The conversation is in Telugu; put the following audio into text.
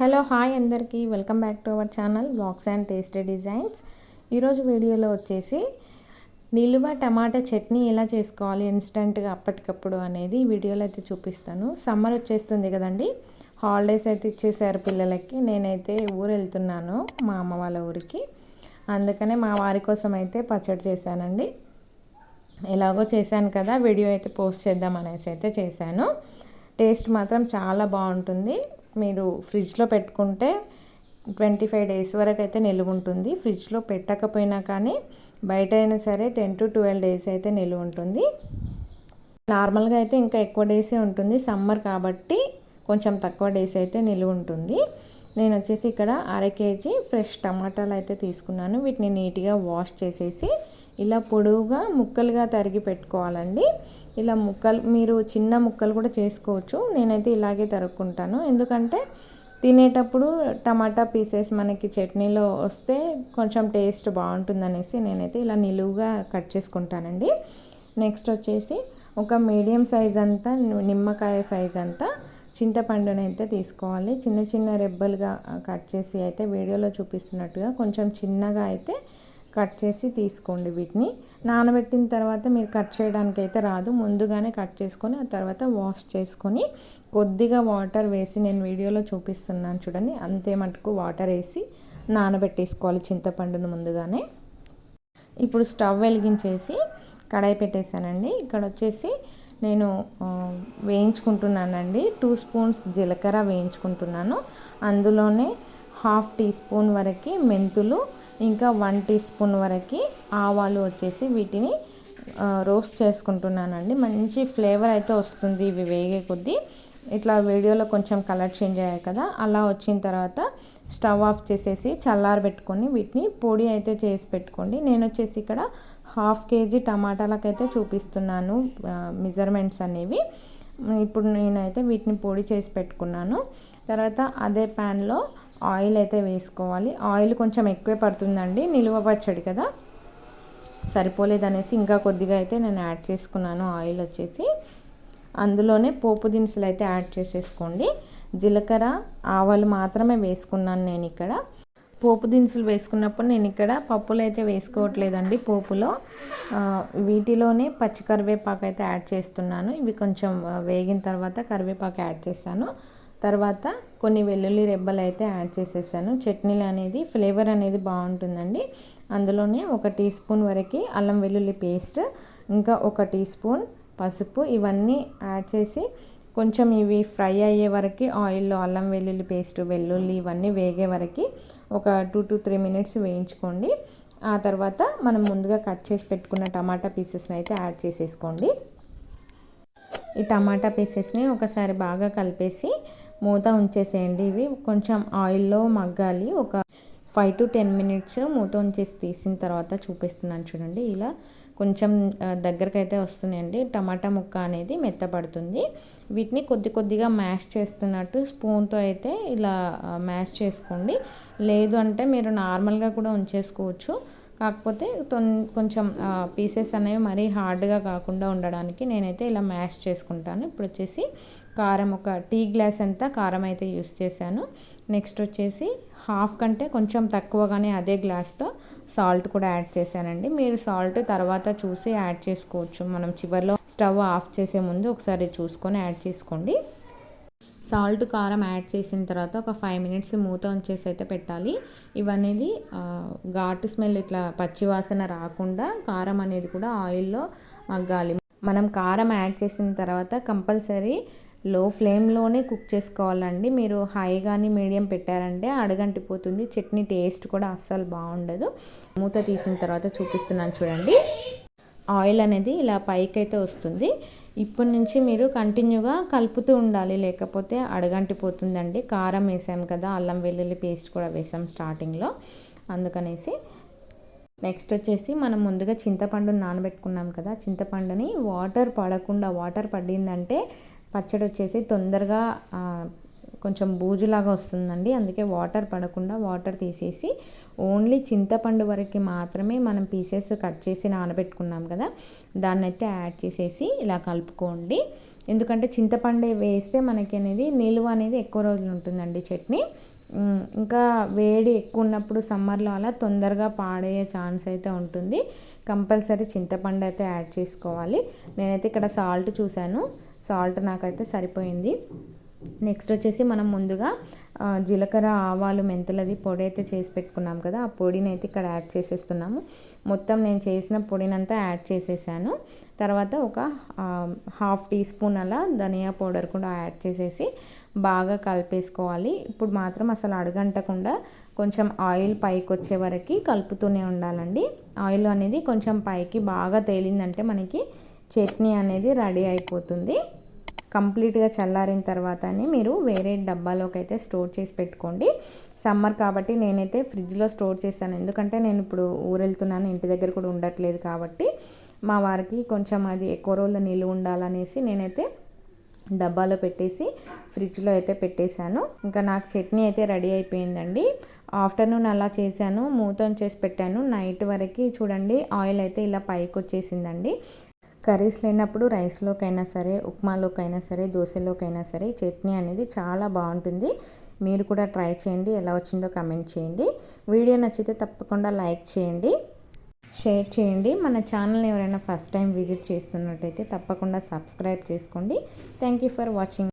హలో హాయ్ అందరికీ. Welcome back to our channel box and tasty designs ఈరోజు వీడియోలో వచ్చేసి నిలువ టమాటా చట్నీ ఎలా చేసుకోవాలి ఇన్స్టెంట్గా అప్పటికప్పుడు అనేది వీడియోలో అయితే చూపిస్తాను. సమ్మర్ వచ్చేస్తుంది కదండి. హాలిడేస్ అయితే ఇచ్చేసారు పిల్లలకి. నేనైతే ఊరు వెళ్తున్నాను మా అమ్మ వాళ్ళ ఊరికి. అందుకనే మా వారి కోసం అయితే పచ్చడి చేశానండి. ఎలాగో చేశాను కదా వీడియో అయితే పోస్ట్ చేద్దాం అనేసి అయితే చేశాను. టేస్ట్ మాత్రం చాలా బాగుంటుంది. మీరు ఫ్రిడ్జ్లో పెట్టుకుంటే ట్వంటీ ఫైవ్ డేస్ వరకు అయితే నిలువ ఉంటుంది. ఫ్రిడ్జ్లో పెట్టకపోయినా కానీ బయట అయినా సరే టెన్ టు ట్వెల్వ్ డేస్ అయితే నిలువ ఉంటుంది. నార్మల్గా అయితే ఇంకా ఎక్కువ డేసే ఉంటుంది. సమ్మర్ కాబట్టి కొంచెం తక్కువ డేస్ అయితే నిలువ ఉంటుంది. నేను వచ్చేసి ఇక్కడ అర కేజీ ఫ్రెష్ టమాటాలు అయితే తీసుకున్నాను. వీటిని నీట్గా వాష్ చేసేసి ఇలా పొడవుగా ముక్కలుగా తరిగి పెట్టుకోవాలండి. ఇలా ముక్కలు మీరు చిన్న ముక్కలు కూడా చేసుకోవచ్చు. నేనైతే ఇలాగే తరుక్కుంటాను. ఎందుకంటే తినేటప్పుడు టమాటా పీసెస్ మనకి చట్నీలో వస్తే కొంచెం టేస్ట్ బాగుంటుందనేసి నేనైతే ఇలా నిలువుగా కట్ చేసుకుంటానండి. నెక్స్ట్ వచ్చేసి ఒక మీడియం సైజ్ అంతా నిమ్మకాయ సైజ్ అంతా చింతపండుని అయితే తీసుకోవాలి. చిన్న చిన్న రెబ్బలుగా కట్ చేసి అయితే వీడియోలో చూపిస్తున్నట్టుగా కొంచెం చిన్నగా అయితే కట్ చేసి తీసుకోండి వీటిని. నానబెట్టిన తర్వాత మీరు కట్ చేయడానికి అయితే రాదు. ముందుగానే కట్ చేసుకొని ఆ తర్వాత వాష్ చేసుకొని కొద్దిగా వాటర్ వేసి నేను వీడియోలో చూపిస్తున్నాను చూడండి. అంతే మటుకు వాటర్ వేసి నానబెట్టేసుకోవాలి చింతపండును ముందుగానే. ఇప్పుడు స్టవ్ వెలిగించేసి కడాయి పెట్టేశానండి. ఇక్కడ వచ్చేసి నేను వేయించుకుంటున్నానండి. టూ స్పూన్స్ జీలకర్ర వేయించుకుంటున్నాను. అందులోనే హాఫ్ టీ స్పూన్ వరకు మెంతులు ఇంకా వన్ టీ స్పూన్ వరకు ఆవాలు వచ్చేసి వీటిని రోస్ట్ చేసుకుంటున్నానండి. మంచి ఫ్లేవర్ అయితే వస్తుంది ఇవి వేగే కొద్దీ. ఇట్లా వీడియోలో కొంచెం కలర్ చేంజ్ అయ్యాయి కదా అలా వచ్చిన తర్వాత స్టవ్ ఆఫ్ చేసేసి చల్లారబెట్టుకొని వీటిని పొడి అయితే చేసి పెట్టుకోండి. నేను వచ్చేసి ఇక్కడ హాఫ్ కేజీ టమాటాలకైతే చూపిస్తున్నాను మెజర్మెంట్స్ అనేవి. ఇప్పుడు నేనైతే వీటిని పొడి చేసి పెట్టుకున్నాను. తర్వాత అదే ప్యాన్లో ఆయిల్ అయితే వేసుకోవాలి. ఆయిల్ కొంచెం ఎక్కువే పడుతుందండి. నిలువ పచ్చడి కదా. సరిపోలేదనేసి ఇంకా కొద్దిగా అయితే నేను యాడ్ చేసుకున్నాను ఆయిల్ వచ్చేసి. అందులోనే పోపు దినుసులు అయితే యాడ్ చేసేసుకోండి. జీలకర్ర ఆవాలు మాత్రమే వేసుకున్నాను నేను ఇక్కడ. పోపు దినుసులు వేసుకున్నప్పుడు నేను ఇక్కడ పప్పులు అయితే వేసుకోవట్లేదండి పోపులో. వీటిలోనే పచ్చి కరివేపాకు అయితే యాడ్ చేస్తున్నాను. ఇవి కొంచెం వేగిన తర్వాత కరివేపాకు యాడ్ చేస్తాను. తర్వాత కొన్ని వెల్లుల్లి రెబ్బలు అయితే యాడ్ చేసేసాను. చట్నీలు అనేది ఫ్లేవర్ అనేది బాగుంటుందండి. అందులోనే ఒక టీ స్పూన్ వరకు అల్లం వెల్లుల్లి పేస్ట్ ఇంకా ఒక టీ స్పూన్ పసుపు ఇవన్నీ యాడ్ చేసి కొంచెం ఇవి ఫ్రై అయ్యే వరకు ఆయిల్లో అల్లం వెల్లుల్లి పేస్ట్ వెల్లుల్లి ఇవన్నీ వేగే వరకు ఒక టూ టు త్రీ మినిట్స్ వేయించుకోండి. ఆ తర్వాత మనం ముందుగా కట్ చేసి పెట్టుకున్న టమాటా పీసెస్ని అయితే యాడ్ చేసేసుకోండి. ఈ టమాటా పీసెస్ని ఒకసారి బాగా కలిపేసి మూత ఉంచేసేయండి. ఇవి కొంచెం ఆయిల్లో మగ్గాలి. ఒక ఫైవ్ టు టెన్ మినిట్స్ మూత ఉంచేసి తీసిన తర్వాత చూపిస్తున్నాను చూడండి. ఇలా కొంచెం దగ్గరకైతే వస్తున్నాయండి. టమాటా ముక్క అనేది మెత్తపడుతుంది వీటిని కొద్ది కొద్దిగా మ్యాష్ చేస్తున్నట్టు స్పూన్తో అయితే ఇలా మ్యాష్ చేసుకోండి. లేదు అంటే మీరు నార్మల్గా కూడా ఉంచేసుకోవచ్చు. కాకపోతే కొంచెం పీసెస్ అనేవి మరీ హార్డ్గా కాకుండా ఉండడానికి నేనైతే ఇలా మ్యాష్ చేసుకుంటాను. ఇప్పుడు వచ్చేసి కారం ఒక టీ గ్లాస్ అంతా కారం అయితే యూస్ చేశాను. నెక్స్ట్ వచ్చేసి హాఫ్ కంటే కొంచెం తక్కువగానే అదే గ్లాస్తో సాల్ట్ కూడా యాడ్ చేశానండి. మీరు సాల్ట్ తర్వాత చూసి యాడ్ చేసుకోవచ్చు. మనం చివరిలో స్టవ్ ఆఫ్ చేసే ముందు ఒకసారి చూసుకొని యాడ్ చేసుకోండి. సాల్ట్ కారం యాడ్ చేసిన తర్వాత ఒక ఫైవ్ మినిట్స్ మూత ఉంచేసి అయితే పెట్టాలి. ఇవనేది ఘాటు స్మెల్ ఇట్లా పచ్చివాసన రాకుండా కారం అనేది కూడా ఆయిల్లో మగ్గాలి. మనం కారం యాడ్ చేసిన తర్వాత కంపల్సరీ లో ఫ్లేమ్లోనే కుక్ చేసుకోవాలండి. మీరు హై కానీ మీడియం పెట్టారంటే అడగంటిపోతుంది. చట్నీ టేస్ట్ కూడా అస్సలు బాగుండదు. మూత తీసిన తర్వాత చూపిస్తున్నాను చూడండి. ఆయిల్ అనేది ఇలా పైకి అయితే వస్తుంది. ఇప్పటి నుంచి మీరు కంటిన్యూగా కలుపుతూ ఉండాలి. లేకపోతే అడగంటిపోతుందండి. కారం వేసాం కదా అల్లం వెల్లుల్లి పేస్ట్ కూడా వేసాం స్టార్టింగ్లో. అందుకనేసి నెక్స్ట్ వచ్చేసి మనం ముందుగా చింతపండుని నానబెట్టుకున్నాం కదా చింతపండుని వాటర్ పడకుండా వాటర్ పడిందంటే పచ్చడి వచ్చేసి తొందరగా కొంచెం బూజులాగా వస్తుందండి. అందుకే వాటర్ పడకుండా వాటర్ తీసేసి ఓన్లీ చింతపండు వరకు మాత్రమే మనం పీసెస్ కట్ చేసి నానబెట్టుకున్నాం కదా దాన్ని అయితే యాడ్ చేసేసి ఇలా కలుపుకోండి. ఎందుకంటే చింతపండు వేస్తే మనకి అనేది నిలువ అనేది ఎక్కువ రోజులు ఉంటుందండి చట్నీ. ఇంకా వేడి ఎక్కువ ఉన్నప్పుడు సమ్మర్లో అలా తొందరగా పాడయ్యే ఛాన్స్ అయితే ఉంటుంది. కంపల్సరీ చింతపండు అయితే యాడ్ చేసుకోవాలి. నేనైతే ఇక్కడ సాల్ట్ చూశాను. సాల్ట్ నాకైతే సరిపోయింది. నెక్స్ట్ వచ్చేసి మనం ముందుగా జీలకర్ర ఆవాలు మెంతులది పొడి అయితే చేసి పెట్టుకున్నాం కదా ఆ పొడిని అయితే ఇక్కడ యాడ్ చేసేస్తున్నాము. మొత్తం నేను చేసిన పొడినంతా యాడ్ చేసేసాను. తర్వాత ఒక హాఫ్ టీ స్పూన్ అలా ధనియా పౌడర్ కూడా యాడ్ చేసేసి బాగా కలిపేసుకోవాలి. ఇప్పుడు మాత్రం అసలు అడగంటకుండా కొంచెం ఆయిల్ పైకి వచ్చే వరకు కలుపుతూనే ఉండాలండి. ఆయిల్ అనేది కొంచెం పైకి బాగా తేలిందంటే మనకి చట్నీ అనేది రెడీ అయిపోతుంది. కంప్లీట్గా చల్లారిన తర్వాతనే మీరు వేరే డబ్బాలోకి అయితే స్టోర్ చేసి పెట్టుకోండి. సమ్మర్ కాబట్టి నేనైతే ఫ్రిడ్జ్లో స్టోర్ చేస్తాను. ఎందుకంటే నేను ఇప్పుడు ఊరెళ్తున్నాను ఇంటి దగ్గర కూడా ఉండట్లేదు కాబట్టి మా వారికి కొంచెం అది ఎక్కువ రోజులు నిలువ ఉండాలనేసి నేనైతే డబ్బాలో పెట్టేసి ఫ్రిడ్జ్లో అయితే పెట్టేశాను. ఇంకా నాకు చట్నీ అయితే రెడీ అయిపోయిందండి. ఆఫ్టర్నూన్ అలా చేశాను మూతం చేసి పెట్టాను. నైట్ వరకు చూడండి ఆయిల్ అయితే ఇలా పైకి వచ్చేసిందండి కర్రీస్ లేనప్పుడు రైస్లోకైనా సరే ఉప్మాలోకైనా సరే దోశలోకైనా సరే చట్నీ అనేది చాలా బాగుంటుంది. మీరు కూడా ట్రై చేయండి ఎలా వచ్చిందో కమెంట్ చేయండి. వీడియో నచ్చితే తప్పకుండా లైక్ చేయండి. షేర్ చేయండి. మన ఛానల్ ఎవరైనా ఫస్ట్ టైం విజిట్ చేస్తున్నట్టయితే తప్పకుండా సబ్స్క్రైబ్ చేసుకోండి. Thank you for watching.